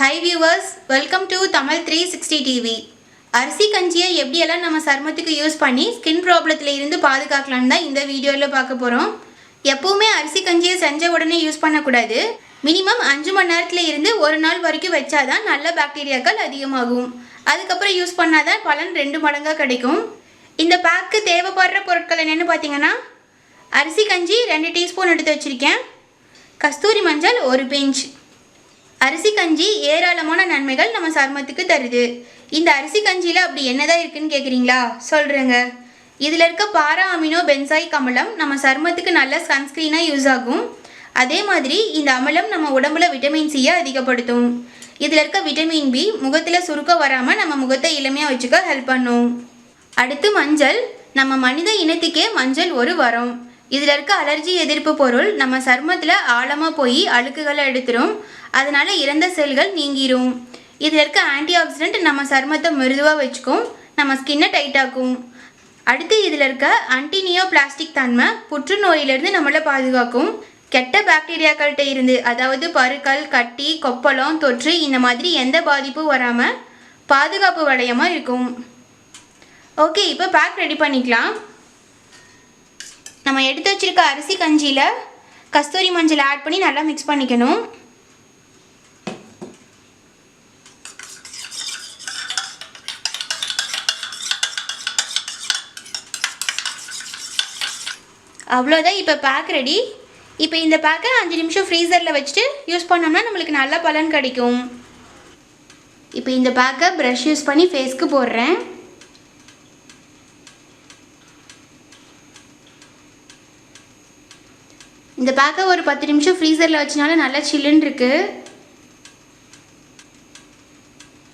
Hi viewers welcome to Tamil three sixty TV அரிசி கஞ்சியை எப்படியெல்லாம் நம்ம சருமத்துக்கு யூஸ் பண்ணி ஸ்கின் ப்ராப்ளத்தில் இருந்து பாதுகாக்கலாம்னு தான் இந்த வீடியோவில் பார்க்க போகிறோம் எப்பவுமே அரிசி கஞ்சியை செஞ்ச உடனே யூஸ் பண்ணக்கூடாது. மினிமம் அஞ்சு மணி நேரத்தில் இருந்து ஒரு நாள் வரைக்கும் வச்சாதான் நல்ல பாக்டீரியாக்கள் அதிகமாகும். அதுக்கப்புறம் யூஸ் பண்ணாதான் பலன் ரெண்டு மடங்காக கிடைக்கும். இந்த பேக்கு தேவைப்படுற பொருட்கள் என்னென்னு பார்த்தீங்கன்னா அரிசி கஞ்சி ரெண்டு டீஸ்பூன் எடுத்து வச்சுருக்கேன். கஸ்தூரி மஞ்சள் ஒரு பிஞ்ச். அரிசி கஞ்சி ஏராளமான நன்மைகள் நம்ம சருமத்துக்கு தருது. இந்த அரிசி கஞ்சியில் அப்படி என்னதான் இருக்குன்னு கேட்குறீங்களா சொல்கிறேங்க இதில் இருக்க பாரா அமினோ பென்சாயிக் அமிலம் நம்ம சருமத்துக்கு நல்ல சன்ஸ்க்ரீனாக யூஸ் ஆகும். அதே மாதிரி இந்த அமிலம் நம்ம உடம்புல விட்டமின் சியை அதிகப்படுத்தும். இதில் இருக்க விட்டமின் பி முகத்தில் சுருக்கம் வராமல் நம்ம முகத்தை இளமையாக வச்சுக்க ஹெல்ப் பண்ணும். அடுத்து மஞ்சள். நம்ம மனித இனத்துக்கே மஞ்சள் ஒரு வரம். இதில் இருக்க அலர்ஜி எதிர்ப்பு பொருள் நம்ம சர்மத்தில் ஆழமாக போய் அழுக்குகளை எடுத்துரும். அதனால் இறந்த செல்கள் நீங்கிரும். இதில் இருக்க ஆன்டி ஆக்சிடென்ட் நம்ம சருமத்தை மிருதுவாக வச்சுக்கும். நம்ம ஸ்கின்னை டைட்டாக்கும் அடுத்து இதில் இருக்க அன்டினியோ பிளாஸ்டிக் தன்மை புற்றுநோயிலிருந்து நம்மளை பாதுகாக்கும். கெட்ட பாக்டீரியாக்கள்கிட்ட இருந்து அதாவது பருக்கள் கட்டி கொப்பளம் தொற்று இந்த மாதிரி எந்த பாதிப்பும் வராமல் பாதுகாப்பு வளையமாக இருக்கும். ஓகே இப்போ பேக் ரெடி பண்ணிக்கலாம். நம்ம எடுத்து வச்சிருக்க அரிசி கஞ்சியில் கஸ்தூரி மஞ்சள் ஆட் பண்ணி நல்லா மிக்ஸ் பண்ணிக்கணும். அவ்வளோதான் இப்போ பேக் ரெடி இப்போ இந்த பேக்கை அஞ்சு நிமிஷம் ஃப்ரீசரில் வச்சுட்டு யூஸ் பண்ணோம்னா நம்மளுக்கு நல்ல பலன் கிடைக்கும். இப்போ இந்த பேக்கை ப்ரஷ் யூஸ் பண்ணி ஃபேஸ்க்கு போடுறேன். இந்த பேக்கை ஒரு பத்து நிமிஷம் ஃப்ரீசரில் வச்சனால நல்லா சில்லுன்னு இருக்கு.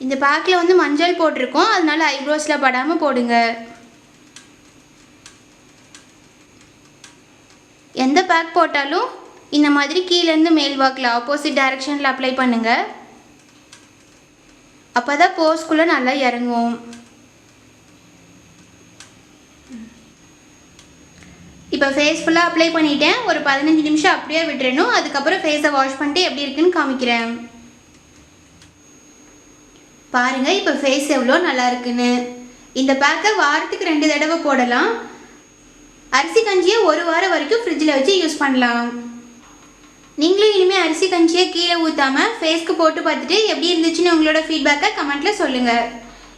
இந்த பேக்கில் வந்து மஞ்சள் போட்டிருக்கோம். அதனால ஐப்ரோஸில் படாமல் போடுங்க. எந்த பேக் போட்டாலும் இந்த மாதிரி கீழேருந்து மேல் வாக்கில் ஆப்போசிட் டைரக்ஷனில் அப்ளை பண்ணுங்கள் அப்போ தான் போஸ்க்குள்ளே நல்லா இறங்கும். இப்போ ஃபேஸ் ஃபுல்லாக அப்ளை பண்ணிட்டேன். ஒரு பதினஞ்சு நிமிஷம் அப்படியே விட்டுறணும். அதுக்கப்புறம் ஃபேஸை வாஷ் பண்ணிட்டு எப்படி இருக்குன்னு காமிக்கிறேன். பாருங்க இப்போ ஃபேஸ் எவ்வளோ நல்லா இருக்குன்னு. இந்த பேக்கை வாரத்துக்கு ரெண்டு தடவை போடலாம். அரிசி கஞ்சியை ஒரு வாரம் வரைக்கும் ஃப்ரிட்ஜில் வச்சு யூஸ் பண்ணலாம். நீங்களும் இனிமேல் அரிசி கஞ்சியை கீழே ஊற்றாமல் ஃபேஸ்க்கு போட்டு பார்த்துட்டு எப்படி இருந்துச்சுன்னு உங்களோட ஃபீட்பேக்கை கமெண்ட்டில் சொல்லுங்கள்